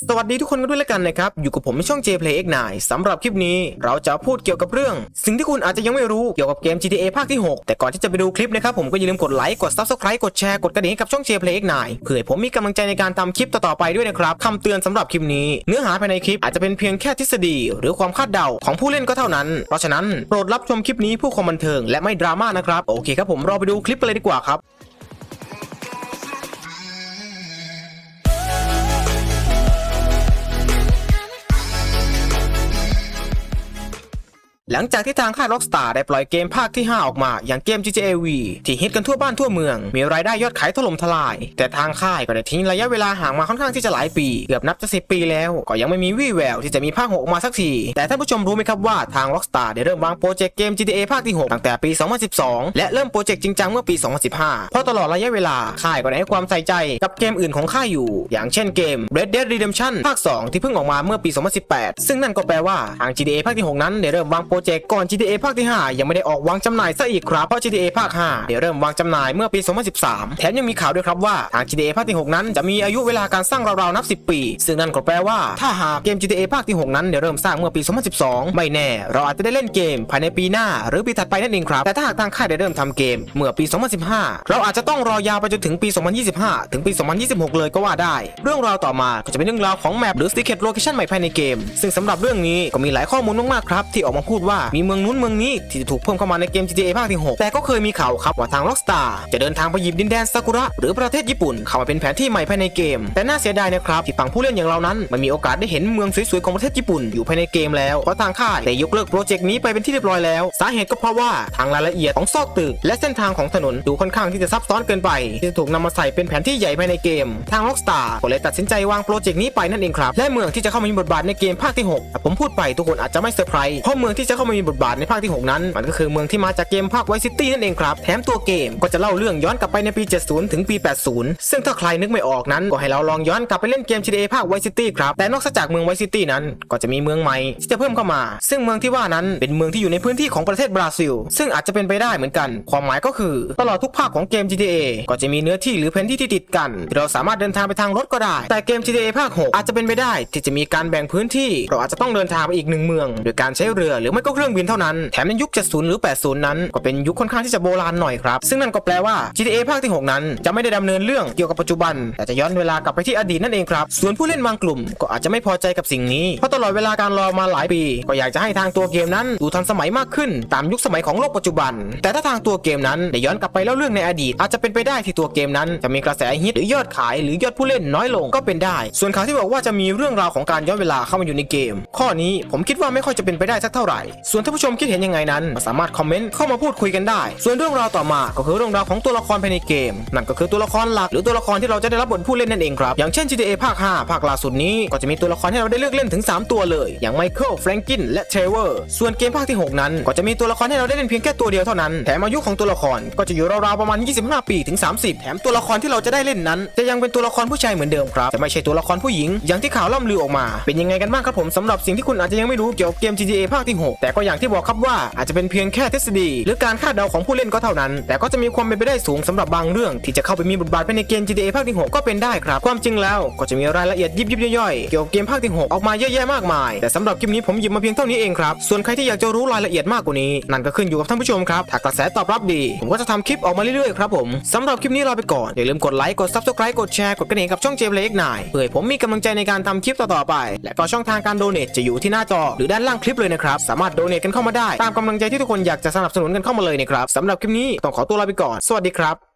สวัสดีทุกคนกันด้วยแล้วกันนะครับ อยู่กับผมในช่อง JPlay X9 สำหรับคลิปนี้เราจะพูดเกี่ยวกับเรื่อง สิ่งที่คุณอาจจะยังไม่รู้เกี่ยวกับเกม GTA ภาคที่ 6 แต่ก่อนที่จะไปดูคลิปนะครับผมก็อย่าลืมกดไลค์กด Subscribe กดแชร์กดกระดิ่งให้กับช่อง JPlay X9 เพื่อให้ผมมีกำลังใจในการทำคลิปต่อๆไปด้วยนะครับคำเตือนสำหรับคลิปนี้ เนื้อหาภายในคลิปอาจจะเป็นเพียงแค่ทฤษฎี หรือความคาดเดาของผู้เล่นก็เท่านั้น เพราะฉะนั้นโปรดรับชมคลิปนี้เพื่อความบันเทิงและไม่ดราม่านะครับโอเคครับผมเราไปดูคลิปกันเลยดีกว่าครับ หลังจากที่ทางค่าย Rockstar ได้ปล่อยเกมภาคที่ 5 ออกมา อย่างเกม GTA V ที่ฮิตกันทั่วบ้านทั่วเมือง มีรายได้ยอดขายถล่มทลาย แต่ทางค่ายก็ได้ทิ้งระยะเวลาห่างมาค่อนข้างที่จะหลายปี เกือบนับจะ10ปีแล้ว ก็ยังไม่มีวี่แววที่จะมีภาค 6 ออกมาสักที แต่ท่านผู้ชมรู้ไหมครับว่าทาง Rockstar ได้เริ่มวางโปรเจกต์เกม GTA ภาคที่ 6 ตั้งแต่ปี 2012 และเริ่มโปรเจกต์จริงจังเมื่อปี 2015 เพราะตลอดระยะเวลาค่ายก็ได้ให้ความใส่ใจกับเกมอื่นของค่ายอยู่ อย่างเช่นเกม Red Dead Redemption ภาค 2 ที่เพิ่งออกมาเมื่อปี 2018 ซึ่งนั่นก็แปลว่าทาง GTA ภาคที่ 6 นั้นได้เริ่มวางโปรเจกต์ก่อน GTA ภาคที่ 5 ยังไม่ได้ออกวางจำหน่ายซะอีกครับเพราะ GTA ภาค 5 ได้เริ่มวางจำหน่ายเมื่อปี 2013 แถมยังมีข่าวด้วยครับว่าทาง GTA ภาคที่ 6 นั้นจะมีอายุเวลาการสร้างราวๆนับ 10 ปี ซึ่งนั่นก็แปลว่าถ้าหากเกม GTA ภาคที่ 6 นั้นได้เริ่มสร้างเมื่อปี 2012 ไม่แน่ เราอาจจะได้เล่นเกมภายในปีหน้า หรือปีถัดไปนั่นเองครับแต่ถ้าหากทางค่ายได้เริ่มทำเกมเมื่อปี 2015 เราอาจจะต้องรอยาวไปจนถึงปี 2025 ถึงปี 2026 เลยก็ว่าได้ เรื่องราวต่อมาก็จะเป็นเรื่องราวของแมปหรือ Secret Location ใหม่ภายในเกม ซึ่งสำหรับเรื่องนี้ก็มีหลายข้อมูลมากๆครับที่ออกมาพูดว่ามีเมืองนู้นเมืองนี้ที่จะถูกเพิ่มเข้ามาในเกม GTA ภาคที่ 6 แต่ก็เคยมีข่าวครับว่าทาง Rockstar จะเดินทางไปหยิบดินแดนซากุระหรือประเทศญี่ปุ่นเข้ามาเป็นแผนที่ใหม่ภายในเกม แต่น่าเสียดายนะครับที่ฝั่งผู้เล่นอย่างเรานั้นไม่มีโอกาสได้เห็นเมืองสวยๆของประเทศญี่ปุ่นอยู่ภายในเกมแล้วเพราะทางค่ายได้ยกเลิกโปรเจกต์นี้ไปเป็นที่เรียบร้อยแล้ว สาเหตุก็เพราะว่าทางรายละเอียดของซอกตึกและเส้นทางของถนนดูค่อนข้างที่จะซับซ้อนเกินไป ที่จะถูกนำมาใส่เป็นแผนที่ใหญ่ภายในเกม ทาง Rockstar ก็เลยตัดสินใจวางโปรเจกต์นี้ไปนั่นเองครับและเมืองที่จะเข้ามามีบทบาทในเกมภาคที่6ผมพูดไปทุกคนอาจจะไม่เซอร์ไพรส์เพราะเมืองที่จะเข้ามามีบทบาทในภาคที่ 6 นั้น มันก็คือเมืองที่มาจากเกมภาคไวซิตี้นั่นเองครับ แถมตัวเกมก็จะเล่าเรื่องย้อนกลับไปในปี 70 ถึงปี 80 ซึ่งถ้าใครนึกไม่ออกนั้น ก็ให้เราลองย้อนกลับไปเล่นเกม GTA ภาคไวซิตี้ครับ แต่นอกจากเมืองไวซิตี้นั้น ก็จะมีเมืองใหม่ที่จะเพิ่มเข้ามา ซึ่งเมืองที่ว่านั้นเป็นเมืองที่อยู่ในพื้นที่ของประเทศบราซิล ซึ่งอาจจะเป็นไปได้เหมือนกัน ความหมายก็คือ ตลอดทุกภาคของเกม GTA ก็จะมีเนื้อที่หรือแผนที่ที่ติดกันที่เราสามารถเดินทางไปทางรถก็ได้ แต่เกม GTA ภาค 6 อาจจะเป็นไปได้ที่จะมีการแบ่งพื้นที่ เราอาจจะต้องเดินทางไปอีกหนึ่งเมือง โดยการใช้เรือหรือไม่ก็เครื่องบินเท่านั้น แถมในยุค 70 หรือ 80 นั้น ก็เป็นยุคค่อนข้างที่จะโบราณหน่อยครับ ซึ่งนั่นก็แปลว่า GTA ภาคที่ 6 นั้น จะไม่ได้ดำเนินเรื่องเกี่ยวกับปัจจุบัน แต่จะย้อนเวลากลับไปที่อดีตนั่นเองครับ ส่วนผู้เล่นบางกลุ่มก็อาจจะไม่พอใจกับสิ่งนี้ เพราะตลอดเวลาการรอมาหลายปี ก็อยากจะให้ทางตัวเกมนั้นดูทันสมัยมากขึ้น ตามยุคสมัยของโลกปัจจุบัน แต่ถ้าทางตัวเกมนั้นได้ย้อนกลับไปเล่าเรื่องในอดีต อาจจะเป็นไปได้ที่ตัวเกมนั้น จะมีกระแสฮิตหรือยอดขายหรือยอดผู้เล่นน้อยลงก็เป็นได้ ส่วนข่าวที่บอกว่าจะมีเรื่องราวของการย้อนเวลาเข้ามาอยู่ในเกม ข้อนี้ผมคิดว่าไม่ค่อยจะเป็นไปได้สักเท่าไหร่ส่วนท่านผู้ชมคิดเห็นยังไงนั้น สามารถคอมเมนต์เข้ามาพูดคุยกันได้ ส่วนเรื่องราวต่อมาก็คือเรื่องราวของตัวละครภายในเกม นั่นก็คือตัวละครหลักหรือตัวละครที่เราจะได้รับบทผู้เล่นนั่นเองครับ อย่างเช่น GTA ภาค 5 ภาคล่าสุดนี้ก็จะมีตัวละครให้เราได้เลือกเล่นถึง 3 ตัวเลย อย่างไมเคิลแฟรงกินและเทรเวอร์ส่วนเกมภาคที่ 6 นั้น ก็จะมีตัวละครให้เราได้เล่นเพียงแค่ตัวเดียวเท่านั้นแถมอายุของตัวละครก็จะอยู่ราวๆประมาณ 25 ปีถึง 30 แถมตัวละครที่เราจะได้เล่นนั้น จะยังเป็นตัวละครผู้ชายเหมือนเดิมครับจะไม่ใช่ตัวละครผู้หญิงอย่างที่ข่าวล่ำลือออกมา เป็นยังไงกันบ้างครับผมสำหรับสิ่งที่คุณอาจจะยังไม่รู้เกี่ยวกับเกม GTA ภาคที่ 6 แแต่ก็อย่างที่บอกครับว่าอาจจะเป็นเพียงแค่ทฤษฎี หรือการคาดเดาของผู้เล่นก็เท่านั้น แต่ก็จะมีความเป็นไปได้สูงสำหรับบางเรื่อง ที่จะเข้าไปมีบทบาทภายในเกม GTA ภาคที่6ก็เป็นได้ครับความจริงแล้วก็จะมีรายละเอียดยิบยิบย่อยๆเกี่ยวกับเกมภาคที่6ออกมาเยอะแยะมากมาย แต่สำหรับคลิปนี้ผมหยิบมาเพียงเท่านี้เองครับส่วนใครที่อยากจะรู้รายละเอียดมากกว่านี้นั่นก็ขึ้นอยู่กับท่านผู้ชมครับถ้ากระแสตอบรับดี ผมก็จะทำคลิปออกมาเรื่อยๆครับผมสำหรับคลิปนี้ลาไปก่อนอย่าลืมกดไลค์กด subscribe กดแชร์กดกระดิ่งกับช่องเจมเล็กนายเพื่อผมมีกำลังใจในการทำคลิปต่อๆไป และก็ช่องทางการโดเนทจะอยู่ที่หน้าจอหรือด้านล่างคลิปเลยนะครับสามารถโดเนทกันเข้ามาได้ ตามกำลังใจที่ทุกคนอยากจะสนับสนุนกันเข้ามาเลยนะครับสำหรับคลิปนี้ต้องขอตัวลาไปก่อน สวัสดีครับ